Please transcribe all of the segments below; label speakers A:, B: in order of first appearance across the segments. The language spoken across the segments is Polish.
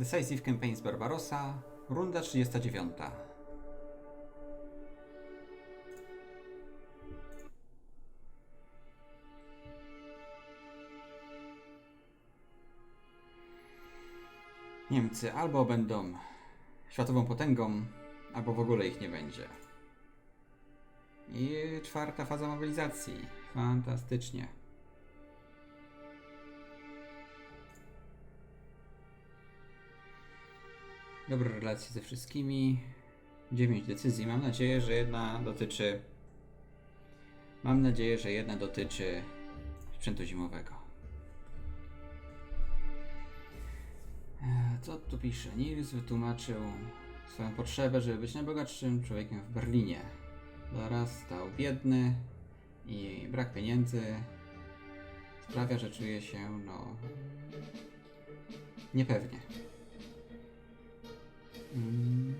A: Decisive Campaigns Barbarossa, runda 39. Niemcy albo będą światową potęgą, albo w ogóle ich nie będzie. I czwarta faza mobilizacji. Fantastycznie. Dobre relacje ze wszystkimi. 9 decyzji. Mam nadzieję, że jedna dotyczy. Mam nadzieję, że jedna dotyczy sprzętu zimowego. E, Co tu pisze? Nils wytłumaczył swoją potrzebę, żeby być najbogatszym człowiekiem w Berlinie. Dorastał biedny i brak pieniędzy sprawia, że czuje się, no, niepewnie. Mm.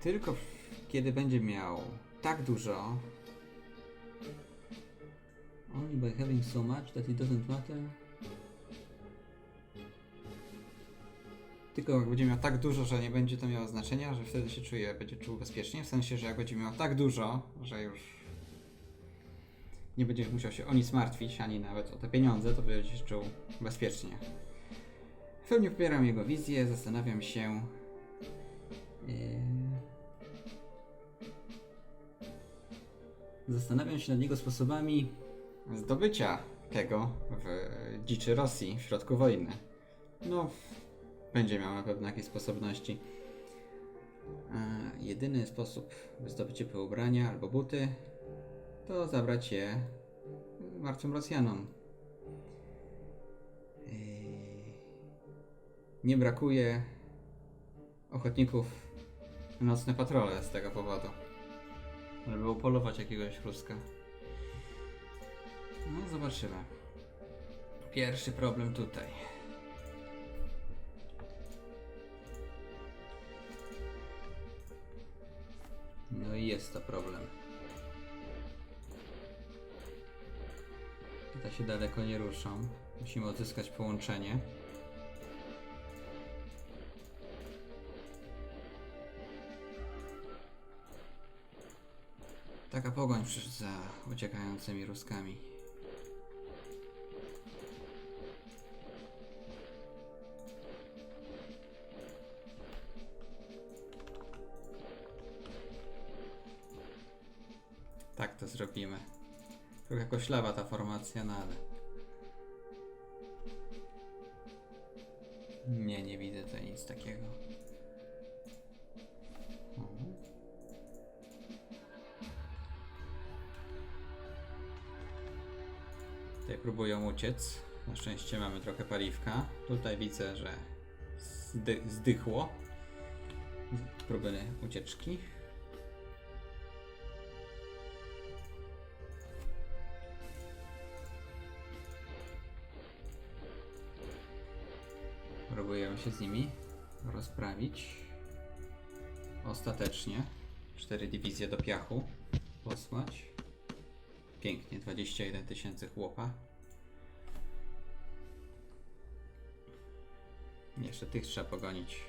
A: Tylko kiedy będzie miał tak dużo, only by having so much that it doesn't matter. Tylko jak będzie miał tak dużo, że nie będzie to miało znaczenia, że wtedy się czuje, będzie czuł bezpiecznie. W sensie, że jak będzie miał tak dużo, że już nie będziesz musiał się o nic martwić, ani nawet o te pieniądze, to będzie się czuł bezpiecznie. W pełni popieram jego wizję, zastanawiam się. Yy, zastanawiam się nad jego sposobami zdobycia tego w dziczy Rosji w środku wojny. No, będzie miał na pewno jakieś sposobności. E, jedyny sposób, by zdobyć ciepłe ubrania albo buty, to zabrać je martwym Rosjanom. Nie brakuje ochotników na nocne patrole z tego powodu. Żeby upolować jakiegoś Ruska. No, zobaczymy. Pierwszy problem tutaj. No i jest to problem. Te się daleko nie ruszą. Musimy odzyskać połączenie. Taka pogoń za uciekającymi Ruskami. Tak to zrobimy. Trochę koślawa ta formacja, no ale... Nie, nie widzę tutaj nic takiego. Mhm. Tutaj próbują uciec. Na szczęście mamy trochę paliwka. Tutaj widzę, że zdy zdychło. Próby ucieczki. Próbujemy się z nimi rozprawić. Ostatecznie. Cztery dywizje do piachu posłać. Pięknie, 21 tysięcy chłopa. Jeszcze tych trzeba pogonić.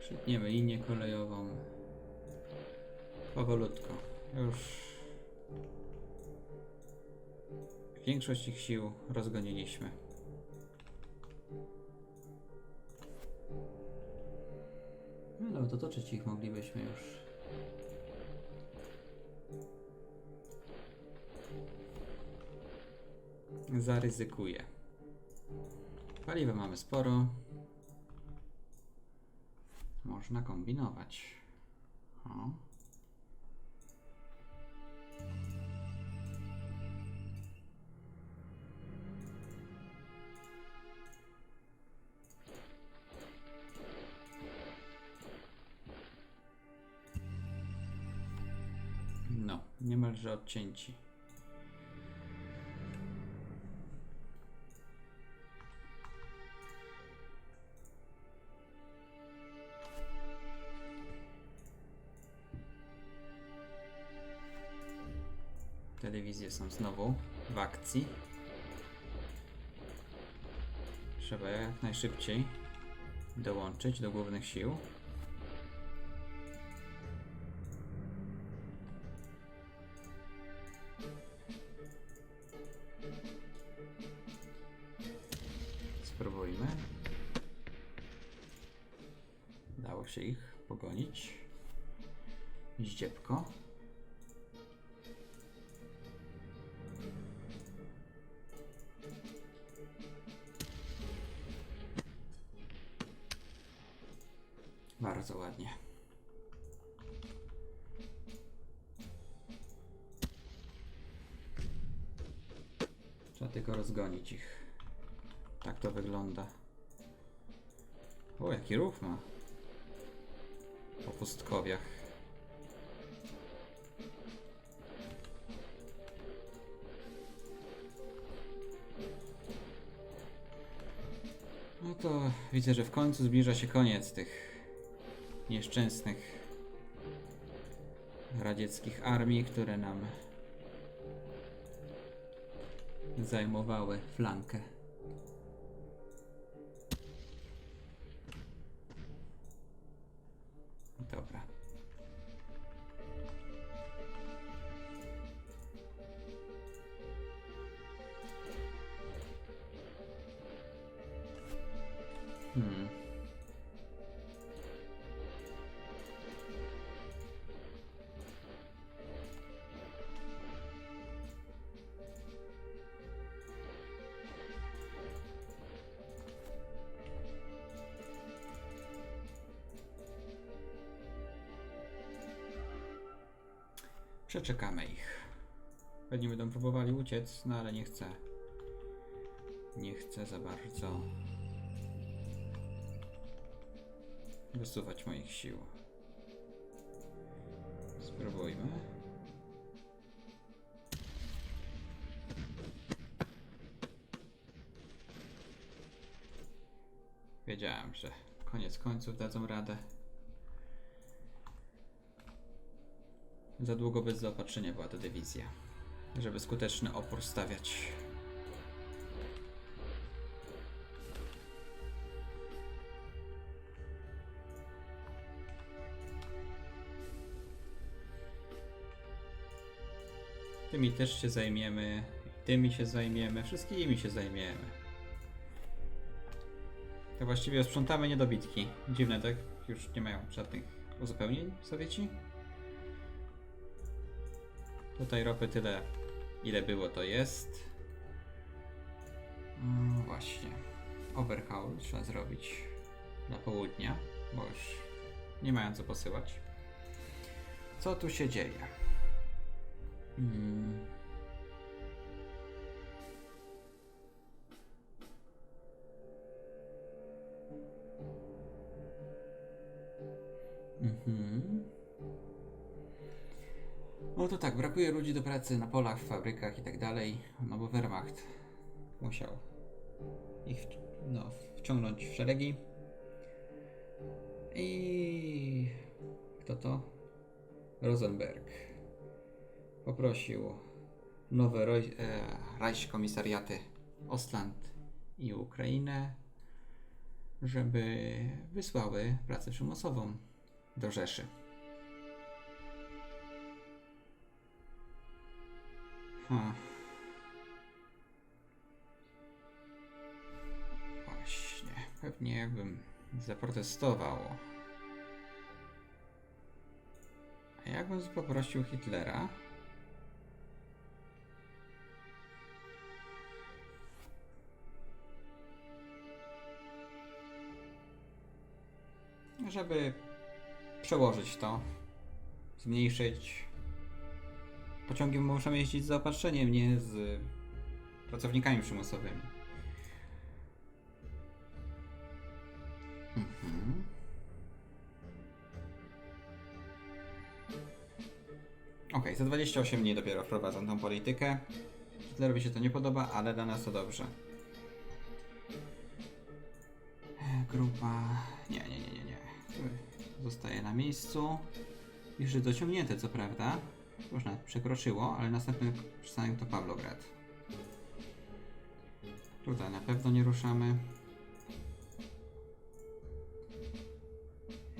A: Przytniemy linię kolejową. Powolutko. Już większość ich sił rozgoniliśmy. No ale otoczyć ich moglibyśmy już. Zaryzykuję. Paliwa mamy sporo. Można kombinować. niemalże odcięci. Telewizje są znowu w akcji. Trzeba jak najszybciej dołączyć do głównych sił. Ździebko. Bardzo ładnie. Trzeba tylko rozgonić ich. Tak to wygląda. O, jaki ruch ma. Po pustkowiach. No to widzę, że w końcu zbliża się koniec tych nieszczęsnych radzieckich armii, które nam zajmowały flankę. Przeczekamy ich. Pewnie będą próbowali uciec, no ale nie chcę. Nie chcę za bardzo wysuwać moich sił. Spróbujmy. Wiedziałem, że koniec końców dadzą radę. Za długo bez zaopatrzenia była ta dywizja, żeby skuteczny opór stawiać. Tymi też się zajmiemy, tymi się zajmiemy, wszystkimi się zajmiemy. To właściwie sprzątamy niedobitki. Dziwne, tak? Już nie mają żadnych uzupełnień Sowieci? Tutaj ropy tyle, ile było, to jest. Mm, właśnie. Overhaul trzeba zrobić na południa, bo już nie mają co posyłać. Co tu się dzieje? Mm. Mhm. No to tak, brakuje ludzi do pracy na polach, w fabrykach i tak dalej, no bo Wehrmacht musiał ich no, wciągnąć w szeregi. I kto to? Rosenberg poprosił nowe roj- e, Ostland i Ukrainę, żeby wysłały pracę przymusową do Rzeszy. Hmm. Właśnie, pewnie jakbym zaprotestował. A jakbym poprosił Hitlera? Żeby przełożyć to, zmniejszyć Pociągiem muszą jeździć z zaopatrzeniem, nie z pracownikami przymusowymi. Mhm. Okej, za 28 dni dopiero wprowadzą tą politykę. Hitlerowi się to nie podoba, ale dla nas to dobrze. Grupa... Nie, nie, nie, nie, nie. Zostaje na miejscu. Już jest dociągnięte, co prawda. Nawet przekroczyło, ale następny przystanek to Pawlograd. Tutaj na pewno nie ruszamy.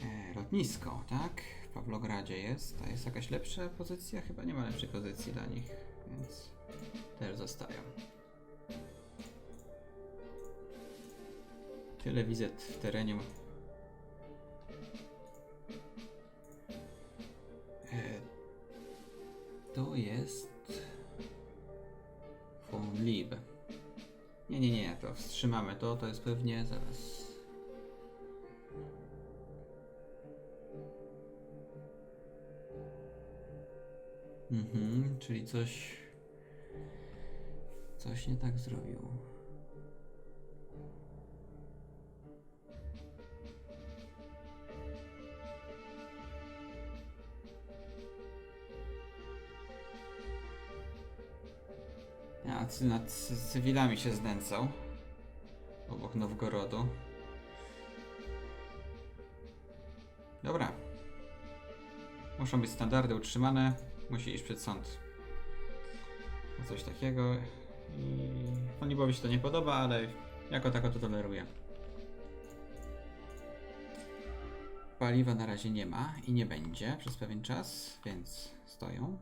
A: E, lotnisko, tak? W Pawlogradzie jest. A jest jakaś lepsza pozycja? Chyba nie ma lepszej pozycji dla nich, więc też zostają. Tyle wizyt w terenie. Jest. Von Liebe. Nie, nie, nie, to wstrzymamy to, to jest pewnie zaraz. Mhm, czyli coś. Coś nie tak zrobił. Nad cy- cywilami się znęcał. Obok Nowgorodu. Dobra. Muszą być standardy utrzymane. Musi iść przed sąd. No Coś takiego. I Fonibowi się to nie podoba, ale jako tako to toleruje. Paliwa na razie nie ma i nie będzie przez pewien czas, więc stoją.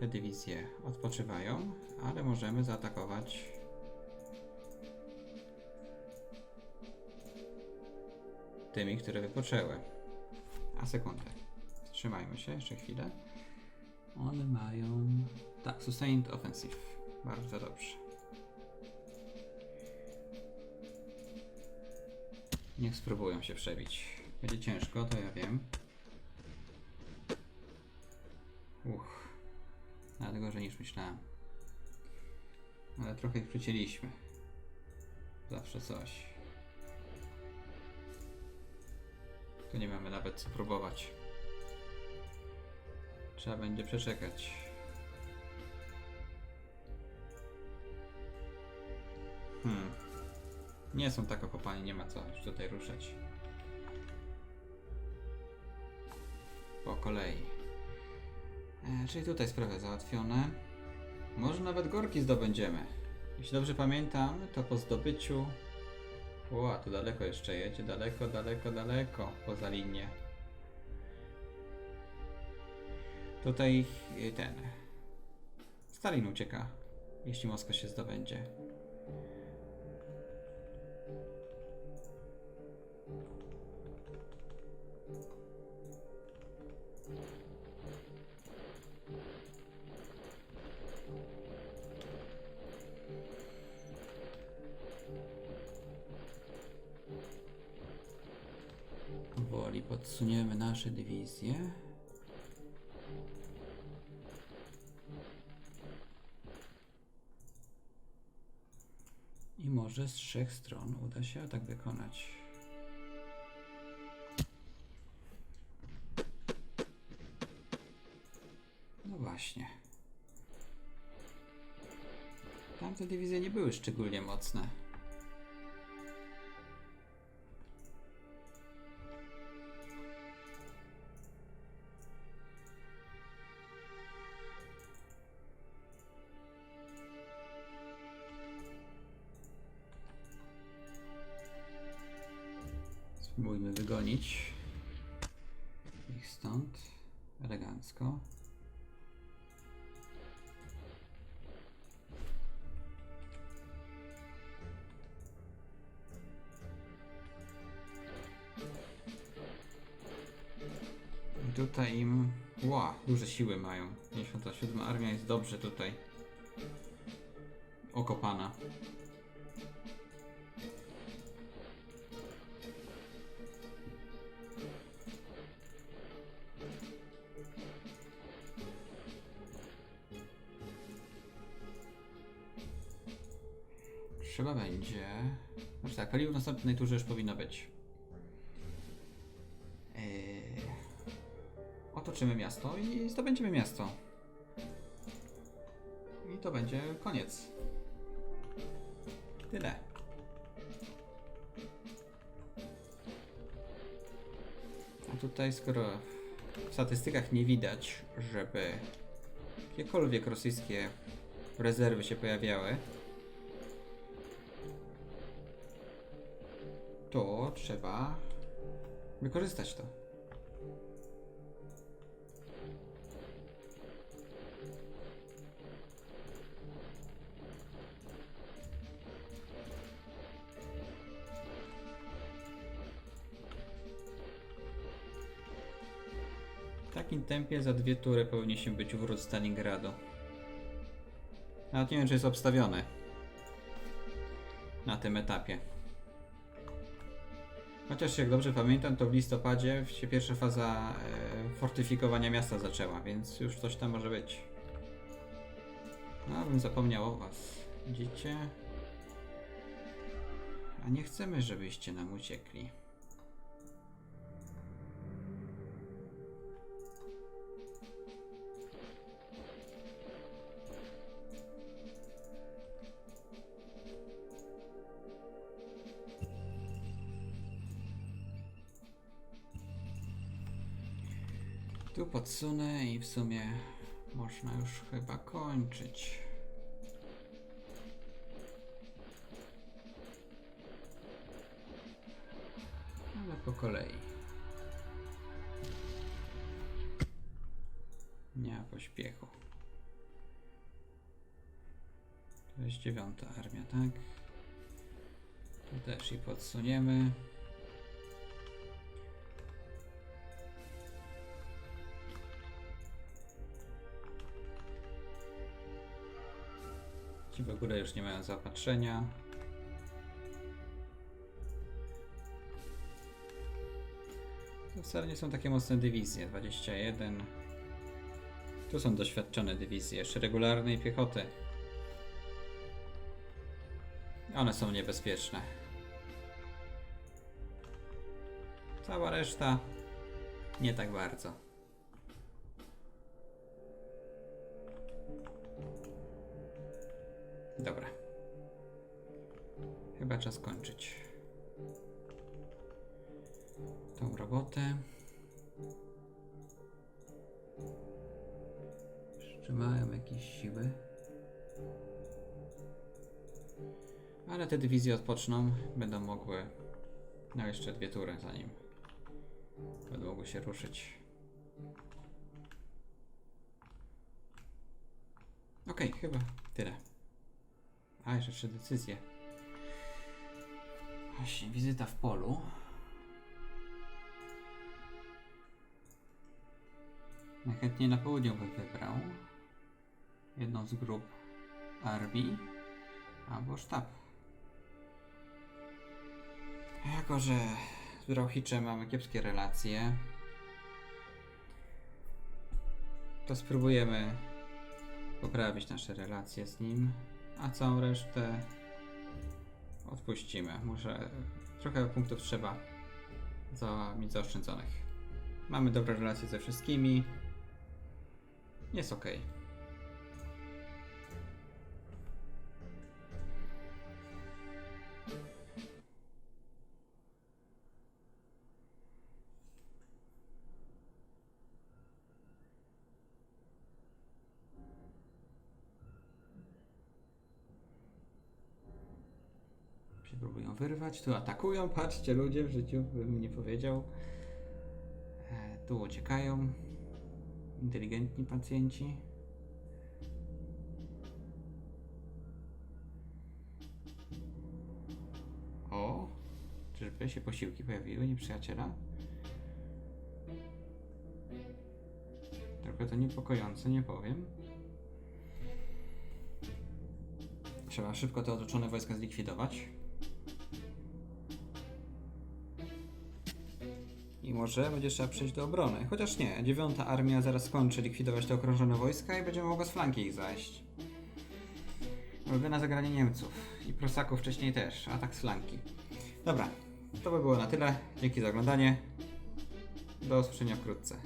A: Te dywizje odpoczywają, ale możemy zaatakować. Tymi, które wypoczęły. A sekundę. Wstrzymajmy się jeszcze chwilę. One mają. Tak, Sustained Offensive. Bardzo dobrze. Niech spróbują się przebić. Będzie ciężko, to ja wiem. Nawet gorzej niż myślałem. Ale trochę ich przycięliśmy. Zawsze coś. Tu nie mamy nawet co próbować. Trzeba będzie przeczekać. Hmm. Nie są tak okopani, nie ma co tutaj ruszać. Po kolei. E, czyli tutaj sprawy załatwione. Może nawet gorki zdobędziemy. Jeśli dobrze pamiętam, to po zdobyciu. Ła, tu daleko jeszcze jedzie. Daleko, daleko, daleko poza linię. Tutaj y, ten. Stalin ucieka, jeśli Moskwa się zdobędzie. Podsuniemy nasze dywizje. I może z trzech stron uda się atak wykonać. No właśnie. Tamte dywizje nie były szczególnie mocne. Wygonić ich stąd elegancko. Tutaj im. Ła, duże siły mają. 57 armia jest dobrze tutaj okopana. Trzeba będzie. Znaczy tak, paliwo w następnej turze już powinno być. Eee, Otoczymy miasto i zdobędziemy miasto. I to będzie koniec. Tyle. A tutaj skoro w statystykach nie widać, żeby jakiekolwiek rosyjskie rezerwy się pojawiały, to trzeba wykorzystać to. W takim tempie za dwie tury powinniśmy być u wrót Stalingradu. Nawet nie wiem, czy jest obstawione na tym etapie. Chociaż jak dobrze pamiętam, to w listopadzie się pierwsza faza e, fortyfikowania miasta zaczęła, więc już coś tam może być. No, bym zapomniał o was. Widzicie? A nie chcemy, żebyście nam uciekli. Tu podsunę i w sumie można już chyba kończyć. Ale po kolei. Nie ma pośpiechu. To jest dziewiąta armia, tak? Tu też i podsuniemy. Ogóle już nie mają zaopatrzenia. To wcale nie są takie mocne dywizje. 21. Tu są doświadczone dywizje, jeszcze regularnej piechoty. One są niebezpieczne. Cała reszta nie tak bardzo. Dobra. Chyba czas kończyć tą robotę. Jeszcze jakieś siły. Ale te dywizje odpoczną, będą mogły. No jeszcze dwie tury zanim będą mogły się ruszyć. Okej, chyba tyle. A, jeszcze decyzje. Właśnie, wizyta w polu. Najchętniej na południu bym wybrał jedną z grup armii albo sztab. Jako, że z Brauchiczem mamy kiepskie relacje, to spróbujemy poprawić nasze relacje z nim, a całą resztę odpuścimy. Muszę trochę punktów trzeba za, mieć zaoszczędzonych. Mamy dobre relacje ze wszystkimi. Jest ok. Tu atakują, patrzcie ludzie, w życiu bym nie powiedział. E, tu uciekają. Inteligentni pacjenci. O! Czyżby się posiłki pojawiły nieprzyjaciela? Trochę to niepokojące, nie powiem. Trzeba szybko te otoczone wojska zlikwidować. Może będzie trzeba przejść do obrony. Chociaż nie, dziewiąta armia zaraz skończy likwidować te okrążone wojska i będzie mogła z flanki ich zajść. Ulubione zagranie Niemców i Prosaków wcześniej też, atak z flanki. Dobra, to by było na tyle. Dzięki za oglądanie. Do usłyszenia wkrótce.